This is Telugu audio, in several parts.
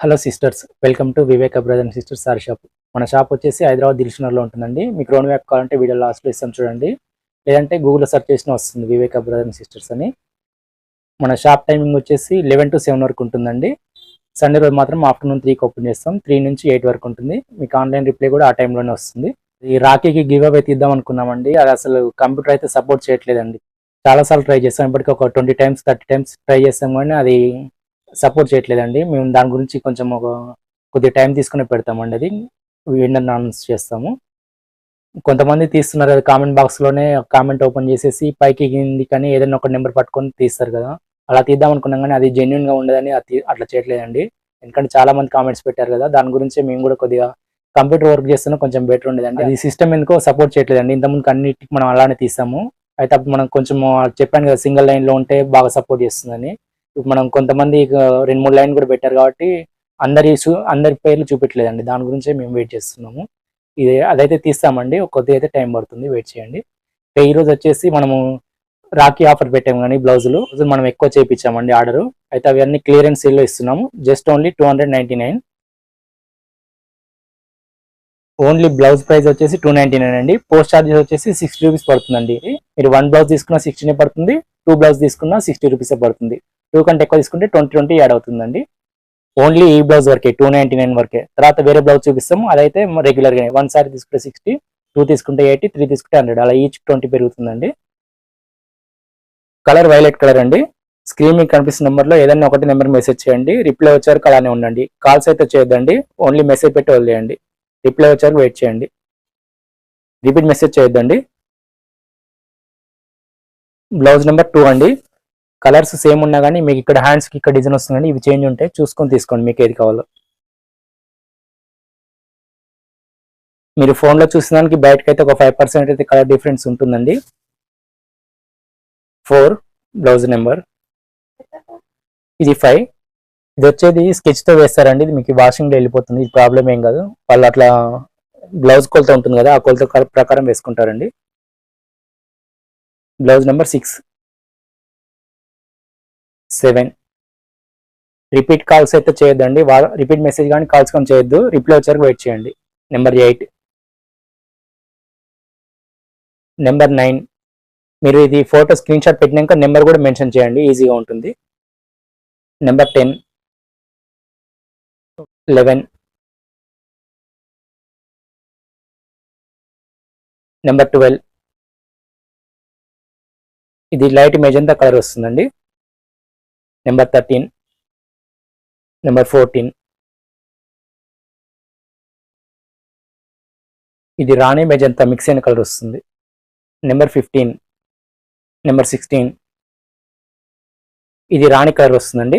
Hello sisters welcome to Viveka brother and sisters sari shop. మన షాప్ వచ్చేసి హైదరాబాద్ దిల్షునర్లో ఉంటుందండి. మీకు రోన్ వ్యాప్ కావాలంటే వీడియో లాస్ట్లో ఇస్తాం చూడండి. లేదంటే గూగుల్లో సెర్చ్ చేసిన వస్తుంది వివేక బ్రదర్ అండ్ సిస్టర్స్ అని. మన షాప్ టైమింగ్ వచ్చేసి లెవెన్ టు సెవెన్ వరకు ఉంటుందండి. సండే రోజు మాత్రం ఆఫ్టర్నూన్ త్రీకి ఓపెన్ చేస్తాం. త్రీ నుంచి ఎయిట్ వరకు ఉంటుంది. మీకు ఆన్లైన్ రిప్లై కూడా ఆ టైంలోనే వస్తుంది. ఈ రాఖీకి గివ్ అవే తీద్దాం అనుకున్నామండి. అది అసలు కంప్యూటర్ అయితే సపోర్ట్ చేయట్లేదండి. చాలాసార్లు ట్రై చేస్తాం. ఇప్పటికి ఒక twenty times thirty times try చేస్తాం కానీ అది సపోర్ట్ చేయట్లేదండి. మేము దాని గురించి కొంచెం ఒక కొద్దిగా టైం తీసుకుని పెడతామండి అది. విన్నర్ అనౌన్స్ చేస్తాము. కొంతమంది తీస్తున్నారు అది కామెంట్ బాక్స్లోనే కామెంట్ ఓపెన్ చేసేసి పైకి కింది కానీ ఏదైనా ఒక నెంబర్ పట్టుకొని తీస్తారు కదా. అలా తీద్దాం అనుకున్నాం కానీ అది జెన్యున్గా ఉండదని అది అట్లా చేయట్లేదండి. ఎందుకంటే చాలా మంది కామెంట్స్ పెట్టారు కదా. దాని గురించి మేము కూడా కొద్దిగా కంప్యూటర్ వర్క్ చేస్తున్నా కొంచెం బెటర్ ఉండేదండి. అది సిస్టమ్ ఎందుకో సపోర్ట్ చేయట్లేదండి. ఇంతకుముందు అన్నిటికి మనం అలానే తీసాము అయితే అప్పుడు మనం కొంచెం చెప్పాను కదా సింగిల్ లైన్లో ఉంటే బాగా సపోర్ట్ చేస్తుందని. మనం కొంతమంది రెండు మూడు లైన్ కూడా పెట్టారు కాబట్టి అందరి అందరి పేర్లు చూపెట్టలేదండి. దాని గురించే మేము వెయిట్ చేస్తున్నాము. ఇది అదైతే తీస్తామండి. కొద్దిగా అయితే టైం పడుతుంది. వెయిట్ చేయండి. ఈ రోజు వచ్చేసి మనము రాఖీ ఆఫర్ పెట్టాము కానీ బ్లౌజులు. మనం ఎక్కువ చేయించామండి ఆర్డర్. అయితే అవన్నీ క్లియరెన్స్ సేల్లో ఇస్తున్నాము. Just only two hundred nine. Only blouse price వచ్చేసి టూ నైన్టీ నైన్ అండి. పోస్ట్ చార్జెస్ వచ్చేసి సిక్స్టీ రూపీస్ పడుతుందండి. మీరు వన్ బ్లౌజ్ తీసుకున్న సిక్స్టీనే పడుతుంది. టూ బ్లౌజ్ తీసుకున్న సిక్స్టీ రూపీసే పడుతుంది. టూ కంటే ఎక్కువ తీసుకుంటే ట్వంటీ ట్వంటీ యాడ్ అవుతుందండి. ఓన్లీ ఈ బ్లౌజ్ వరకే టూ నైంటీ నైన్ వరకే. తర్వాత వేరే బ్లౌజ్ చూపిస్తాము. అదైతే రెగ్యులర్గా వన్ సారీ తీసుకుంటే సిక్స్టీ టూ తీసుకుంటే ఎయిటీ త్రీ తీసుకుంటే హండ్రెడ్ అలా ఈచ్ ట్వంటీ పెరుగుతుందండి. కలర్ వైలెట్ కలర్ అండి. స్క్రీన్ మీకు కనిపిస్తున్న నెంబర్లో ఏదైనా ఒకటి నెంబర్ మెసేజ్ చేయండి. రిప్లై వచ్చారు అలానే ఉండండి. కాల్స్ అయితే చేయొద్దండి ఓన్లీ మెసేజ్ పెట్టి వదిలేయండి. రిప్లై వచ్చారు వెయిట్ చేయండి. రిపీట్ మెసేజ్ చేయొద్దండి. బ్లౌజ్ నెంబర్ టూ అండి. కలర్స్ సేమ్ ఉన్నా కానీ మీకు ఇక్కడ హ్యాండ్స్కి ఇక్కడ డిజైన్ వస్తుందండి ఇవి చేంజ్ ఉంటాయి చూసుకొని తీసుకోండి మీకు ఏది కావాలో. మీరు ఫోన్లో చూసిన దానికి అయితే ఒక ఫైవ్ పర్సెంట్ అయితే కలర్ డిఫరెన్స్ ఉంటుందండి. ఫోర్ బ్లౌజ్ నెంబర్ ఇది ఫైవ్ ఇది వచ్చేది స్కెచ్తో వేస్తారండి. ఇది మీకు వాషింగ్లో వెళ్ళిపోతుంది. ఇది ప్రాబ్లం ఏం కాదు. వాళ్ళు అట్లా బ్లౌజ్ కొలత ఉంటుంది కదా ఆ కొలత ప్రకారం వేసుకుంటారండి. Blouse number six seven. Repeat calls అయితే చేయొద్దండి. రిపీట్ మెసేజ్ కానీ కాల్స్ కానీ చేయొద్దు. రిప్లై వచ్చారు వెయిట్ చేయండి. Number eight. Number nine. మీరు ఇది ఫోటో స్క్రీన్ షాట్ పెట్టినాక నెంబర్ కూడా మెన్షన్ చేయండి. ఈజీగా ఉంటుంది. Number ten. Eleven. Number twelve. ఇది లైట్ మెజంతా కలర్ వస్తుందండి. నెంబర్ థర్టీన్ నెంబర్ ఫోర్టీన్ ఇది రాణి మెజంతా మిక్స్ అయిన కలర్ వస్తుంది. నెంబర్ ఫిఫ్టీన్ నెంబర్ సిక్స్టీన్ ఇది రాణి కలర్ వస్తుందండి.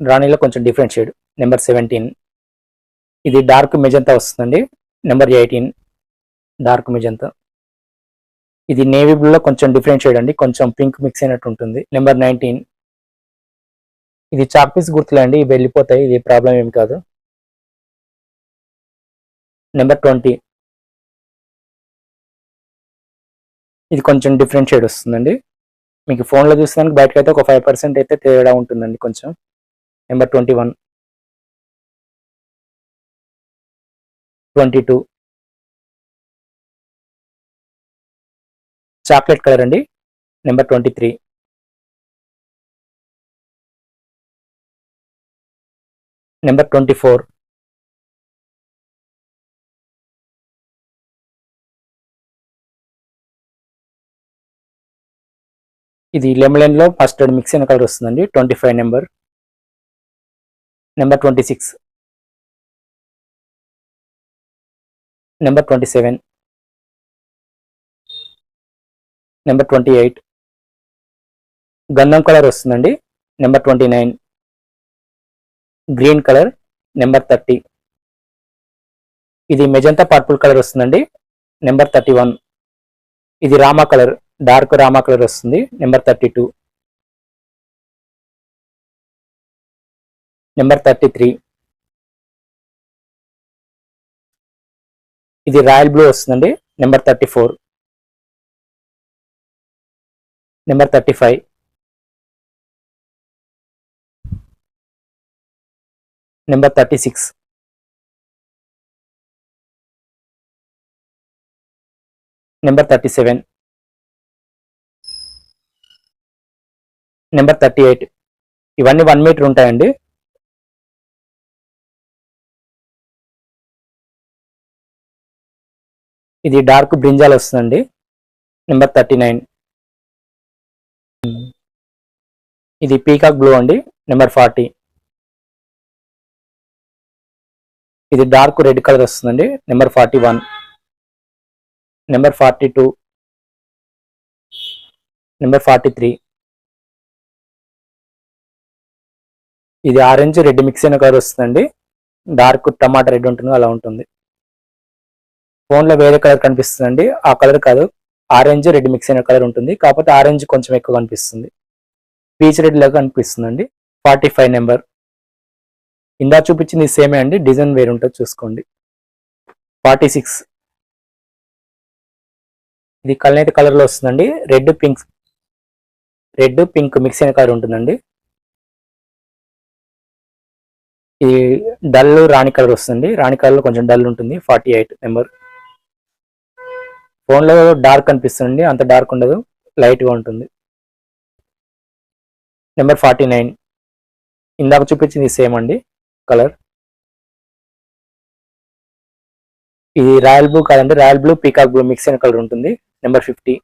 రాణిలో కొంచెం డిఫరెంట్ షేడ్ నెంబర్ సెవెంటీన్ ఇది డార్క్ మెజంతా వస్తుందండి. Number eighteen dark magenta. ఇది నేవీ బ్లూలో కొంచెం డిఫరెంట్ షేడ్ అండి. కొంచెం పింక్ మిక్స్ అయినట్టు ఉంటుంది. నెంబర్ నైన్టీన్ ఇది చాక్ పీస్ గుర్తులే అండి ఇవి వెళ్ళిపోతాయి ఇది ప్రాబ్లం ఏమి కాదు. నెంబర్ ట్వంటీ ఇది కొంచెం డిఫరెంట్ షేడ్ వస్తుందండి. మీకు ఫోన్లో చూసినానికి బయటకు అయితే ఒక ఫైవ్ పర్సెంట్ అయితే తేడా ఉంటుందండి కొంచెం. Number twenty one twenty two chocolate colour అండి. Number twenty three number twenty four. ఇది లెమన్లో ఫస్ట్ మిక్స్ అయిన కలర్ వస్తుందండి. Twenty five number. Number twenty six. Number twenty seven. Number twenty eight. గంధం కలర్ వస్తుందండి. Number twenty nine. Green colour number thirty. ఇది మెజంతా పర్పుల్ కలర్ వస్తుందండి నెంబర్ థర్టీ వన్. ఇది రామా కలర్ డార్క్ రామా కలర్ వస్తుంది number thirty two. Number thirty three. ఇది రాయల్ బ్లూ వస్తుందండి number thirty four. Number thirty five. Number thirty six. Number thirty seven. Number thirty eight. ఇవన్నీ వన్ మీటర్ ఉంటాయండి. ఇది డార్క్ బ్రింజాల్ వస్తుందండి. Number thirty nine. ఇది పీకాక్ బ్లూ అండి. Number forty. ఇది డార్క్ రెడ్ కలర్ వస్తుందండి. Number forty one number forty two number forty three ఇది ఆరెంజ్ రెడ్ మిక్స్ అయిన కలర్ వస్తుందండి. డార్క్ టమాటా రెడ్ ఉంటుంది అలా ఉంటుంది. ఫోన్లో వేరే కలర్ కనిపిస్తుందండి. ఆ కలర్ కాదు. ఆరెంజ్ రెడ్ మిక్స్ అయిన కలర్ ఉంటుంది. కాకపోతే ఆరెంజ్ కొంచెం ఎక్కువ కనిపిస్తుంది. పీచ్ రెడ్ లాగా కనిపిస్తుందండి. ఫార్టీ ఫైవ్ నెంబర్ ఇందా చూపించింది సేమే అండి డిజైన్ వేరు ఉంటుంది చూసుకోండి. Forty six. ఇది కల్నేత కలర్లో వస్తుందండి. Red pink red pink mix అయిన కలర్ ఉంటుందండి. ఇది డల్ రాణి కలర్ వస్తుంది రాణి కలర్లో కొంచెం డల్ ఉంటుంది ఫార్టీ ఎయిట్ నెంబర్. ఫోన్లో డార్క్ అనిపిస్తుంది అంత డార్క్ ఉండదు లైట్గా ఉంటుంది. Number forty nine. ఇందాక చూపించింది సేమ్ అండి. కలర్. ఇది రాయల్ బ్లూ కాదండి royal blue peacock blue mix అయిన కలర్ ఉంటుంది. Number fifty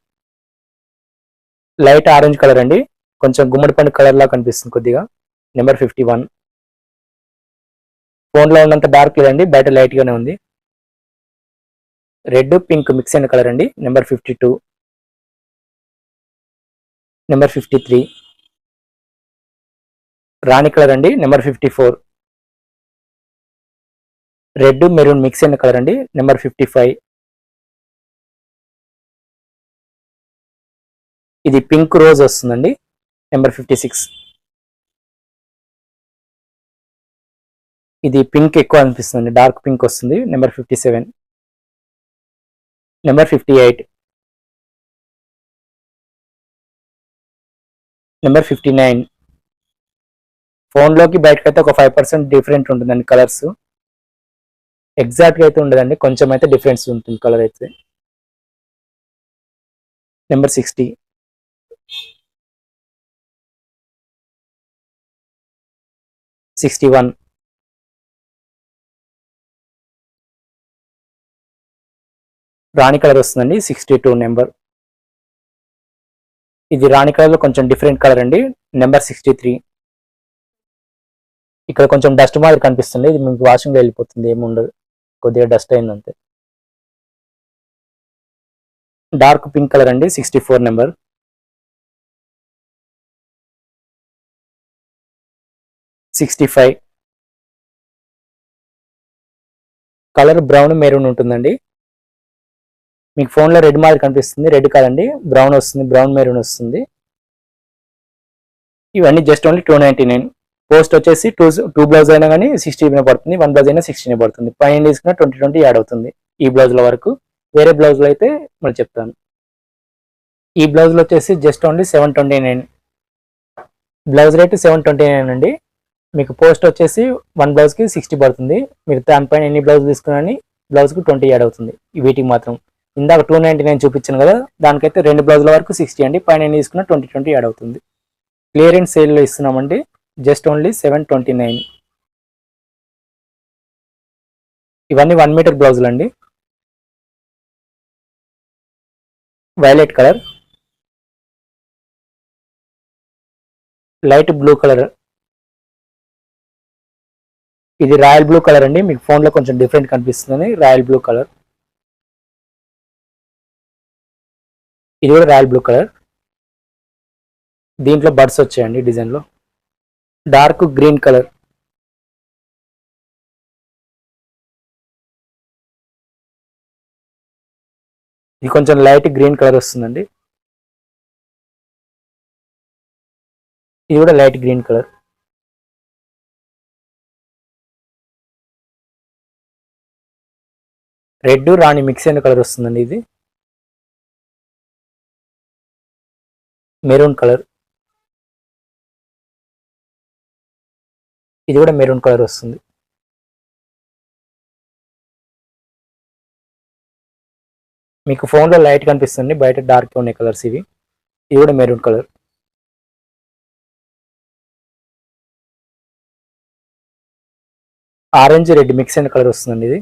light orange colour అండి. కొంచెం గుమ్మడి పండు కలర్ లా కనిపిస్తుంది కొద్దిగా. నెంబర్ ఫిఫ్టీ వన్ ఫోన్లో ఉన్నంత డార్క్ లేదండి బయట లైట్ గానే ఉంది. రెడ్ పింక్ మిక్స్ అయిన కలర్ అండి. Number fifty two number fifty three రాణి కలర్ అండి. Number fifty four red maroon mix అయిన కలర్ అండి. Number fifty five. ఇది పింక్ రోజ్ వస్తుందండి. Number fifty six. ఇది పింక్ ఎక్కువ అనిపిస్తుంది డార్క్ పింక్ వస్తుంది. Number fifty seven. Number fifty eight. Number fifty nine. ఫోన్లోకి బయటకైతే ఒక ఫైవ్ పర్సెంట్ డిఫరెంట్ ఉంటుందండి కలర్స్. ఎగ్జాక్ట్గా అయితే ఉండదండి. కొంచెం అయితే డిఫరెన్స్ ఉంటుంది కలర్ అయితే. Number sixty sixty one rani colour వస్తుందండి. సిక్స్టీ టూ నెంబర్ ఇది రాణి కలర్లో కొంచెం డిఫరెంట్ కలర్ అండి. నెంబర్ సిక్స్టీ త్రీ ఇక్కడ కొంచెం డస్ట్ మాదిరి కనిపిస్తుంది. ఇది మీకు వాషింగ్లో వెళ్ళిపోతుంది. ఏముండదు కొద్దిగా డస్ట్ అయిందంతే డార్క్ పింక్ కలర్ అండి sixty four number. Sixty five. Colour brown maroon ఉంటుందండి. మీకు ఫోన్లో రెడ్ మాదిరి కనిపిస్తుంది రెడ్ కాదండి బ్రౌన్ వస్తుంది బ్రౌన్ మెరూన్ వస్తుంది. ఇవన్నీ just only two ninety nine. Post వచ్చేసి టూ టూ బ్లౌజ్ అయినా కానీ సిక్స్టీ పడుతుంది వన్ బ్లౌజ్ అయినా సిక్స్టీనే పడుతుంది. పైన తీసుకున్న ట్వంటీ ట్వంటీ యాడ్ అవుతుంది ఈ బ్లౌజ్ల వరకు. వేరే బ్లౌజ్లో అయితే మళ్ళీ చెప్తాను. ఈ బ్లౌజ్లో వచ్చేసి just only seven twenty nine blouse rate seven twenty nine అండి. మీకు పోస్ట్ వచ్చేసి వన్ బ్లౌజ్కి సిక్స్టీ పడుతుంది. మీరు దానిపైన ఎన్ని బ్లౌజ్ తీసుకున్నాని బ్లౌజ్కి ట్వంటీ యాడ్ అవుతుంది. వీటికి మాత్రం. ఇందాక టూ నైంటీ నైన్ చూపించాను కదా దానికైతే రెండు బ్లౌజ్ల వరకు సిక్స్టీ అండి. పైన ఎన్ని తీసుకున్నా ట్వంటీ ట్వంటీ యాడ్ అవుతుంది. క్లియరెన్స్ సేల్లో ఇస్తున్నామండి. Just only seven twenty nine. ఇవన్నీ వన్ మీటర్ బ్లౌజులు అండి. Violet colour light blue colour ఇది రాయల్ బ్లూ కలర్ అండి. మీకు ఫోన్లో కొంచెం డిఫరెంట్ కనిపిస్తుంది రాయల్ బ్లూ కలర్. ఇది కూడా రాయల్ బ్లూ కలర్. దీంట్లో బర్డ్స్ వచ్చాయండి డిజైన్లో. Dark green colour. ఇది కొంచెం లైట్ గ్రీన్ కలర్ వస్తుందండి. ఇది కూడా light green colour. Red rani mix అయిన కలర్ వస్తుందండి ఇది. Maroon colour. ఇది కూడా మెరూన్ కలర్ వస్తుంది. మీకు ఫోన్లో లైట్ కనిపిస్తుంది బయట డార్క్ ఉన్నాయి కలర్స్ ఇవి. ఇది కూడా maroon colour. Orange red mix అయిన కలర్ వస్తుందండి ఇది.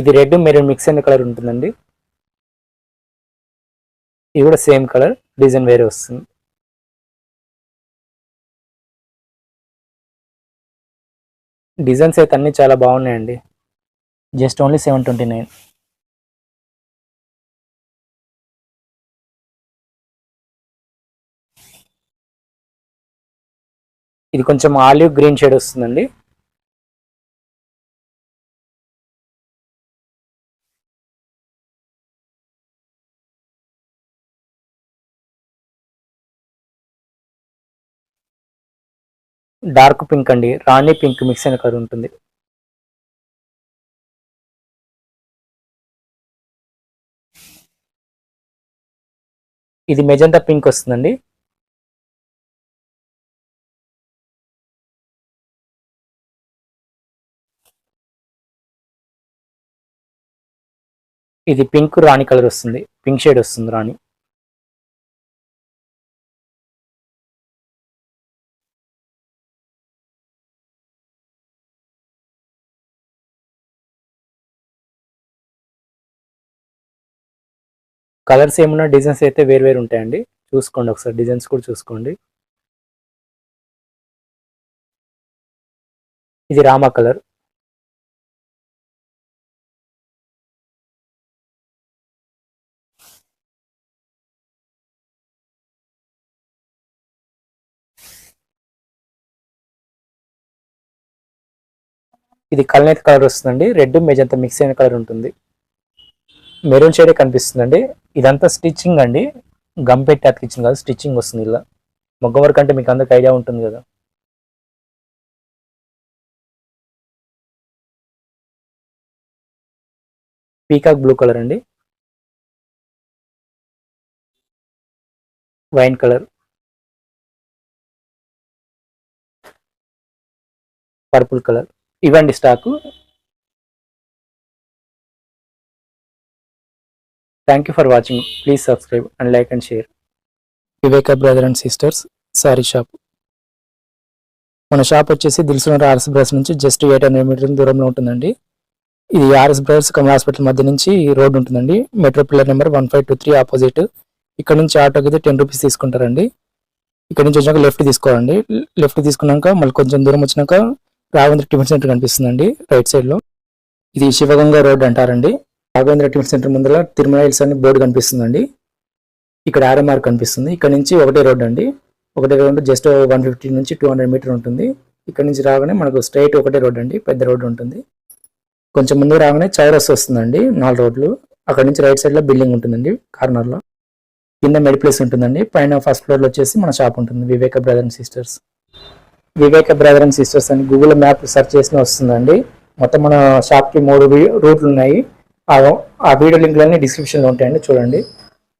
ఇది రెడ్ మెరూన్ మిక్స్ అయిన కలర్ ఉంటుందండి. ఇది కూడా సేమ్ కలర్ డిజైన్ వేరే వస్తుంది. డిజైన్స్ అయితే అన్ని చాలా బాగున్నాయండి. Just only seven twenty nine. ఇది కొంచెం ఆలివ్ గ్రీన్ షేడ్ వస్తుందండి. డార్క్ పింక్ అండి. రాణి పింక్ మిక్స్ అయిన కలర్ ఉంటుంది. ఇది మెజంతా పింక్ వస్తుందండి. ఇది పింక్ రాణి కలర్ వస్తుంది. పింక్ షేడ్ వస్తుంది రాణి. కలర్స్ ఏమున్నా డిజైన్స్ అయితే వేరు వేరు ఉంటాయండి. చూసుకోండి ఒకసారి డిజైన్స్ కూడా చూసుకోండి. ఇది రామా కలర్. ఇది కల్నేత్ కలర్ వస్తుందండి. రెడ్ మెజంతా మిక్స్ అయిన కలర్ ఉంటుంది. మెరూన్ షేడే కనిపిస్తుందండి. ఇదంతా స్టిచ్చింగ్ అండి. గమ్ పెట్టి అతికిచ్చింది కాదు స్టిచ్చింగ్ వస్తుంది ఇలా. మొగ్గ వర్క్ అంటే మీకు అందరికి ఐడియా ఉంటుంది కదా. పీకాక్ బ్లూ కలర్ అండి. Wine colour. Purple colour. ఇవ్వండి stock. Thank you for watching please subscribe and like and share Viveka brother and sisters sari shop మన షాప్ వచ్చేసి దిల్సునగర్ ఆర్ఎస్ బ్రదర్స్ నుంచి జస్ట్ ఎయిట్ హండ్రెడ్ మీటర్ దూరంలో ఉంటుందండి. ఇది ఆర్ఎస్ బ్రదర్స్ కమల్ హాస్పిటల్ మధ్య నుంచి రోడ్ ఉంటుందండి. Metro pillar number one five two three opposite ఇక్కడ నుంచి ఆటోకి అయితే టెన్ రూపీస్ తీసుకుంటారండి. ఇక్కడ నుంచి వచ్చాక లెఫ్ట్ తీసుకోవాలండి. లెఫ్ట్ తీసుకున్నాక మళ్ళీ కొంచెం దూరం వచ్చినాక రాఘవేంద్ర టిఫిన్ సెంటర్ కనిపిస్తుందండి రైట్ సైడ్లో. ఇది శివగంగా రోడ్ అంటారండి. రాఘవేంద్ర టిఫిన్ సెంటర్ ముందర తిరుమల హిల్స్ అని బోర్డు కనిపిస్తుందండి. ఇక్కడ ఆర్ఎంఆర్ కనిపిస్తుంది. ఇక్కడ నుంచి ఒకటే రోడ్ అండి. ఒకటే రోడ్ జస్ట్ వన్ ఫిఫ్టీ నుంచి టూ హండ్రెడ్ మీటర్ ఉంటుంది. ఇక్కడ నుంచి రాగానే మనకు స్ట్రైట్ ఒకటే రోడ్ అండి. పెద్ద రోడ్ ఉంటుంది. కొంచెం ముందు రాగానే చౌరస్ వస్తుందండి. నాలుగు రోడ్లు. అక్కడ నుంచి రైట్ సైడ్లో బిల్డింగ్ ఉంటుందండి. కార్నర్లో. కింద మెడి ప్లేస్ ఉంటుందండి. పైన ఫస్ట్ ఫ్లోర్లో వచ్చేసి మన షాప్ ఉంటుంది. Viveka brother and sisters. Viveka brother and sisters అని గూగుల్ మ్యాప్ సెర్చ్ చేసిన వస్తుందండి. మొత్తం మన షాప్కి మూడు రూట్లు ఉన్నాయి. ఆ వీడియో లింక్లన్నీ డిస్క్రిప్షన్లో ఉంటాయండి చూడండి.